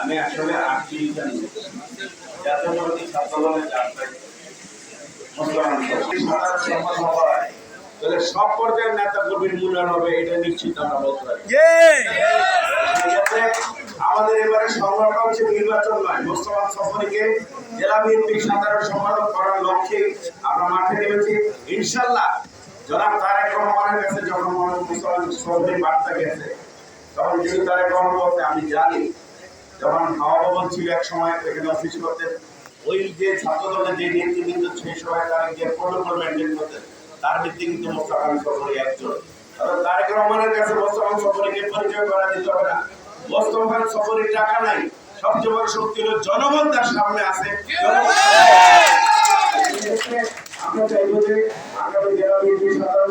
আমি আসলে সব পর্যায়ের নেতা কর্মীর মূল্যায়ন হবে এটা নিশ্চিত ইয়ে! আমাদের এবারে সংগঠন হচ্ছে নির্বাচন নয় মুসলমান সফরিকে জেলা বিএনপির সাধারণ সম্পাদক করার লক্ষ্যে আমরা মাঠে নেমেছি। ইনশাল্লাহ জনাব মুস্তফা বার্তা গেছে তখন কিন্তু তারেক রহমান বলতে আমি জানি যখন হাওয়া ভবন ছিল এক সময় এখানে অফিস করতেন ওই যে ছাত্র যে নেতৃবৃন্দ সেই সময় তারা যে প্রোটোকল মেনটেন করতেন। তার ভিত্তি কিন্তু মোস্তফা সফরি একজন। তারেক রহমানের কাছে মোস্তফা সফরিকে পরিচয় করা দিতে হবে না। মোস্তফা সফরের টাকা নাই। সবচেয়ে বড় শক্তি হলো জনগণ তার সামনে আছে। আমরা চাইব যে আগামী জেলা বিএনপি সাধারণ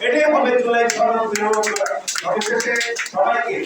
এটাই হবে জুলাই সবাইকে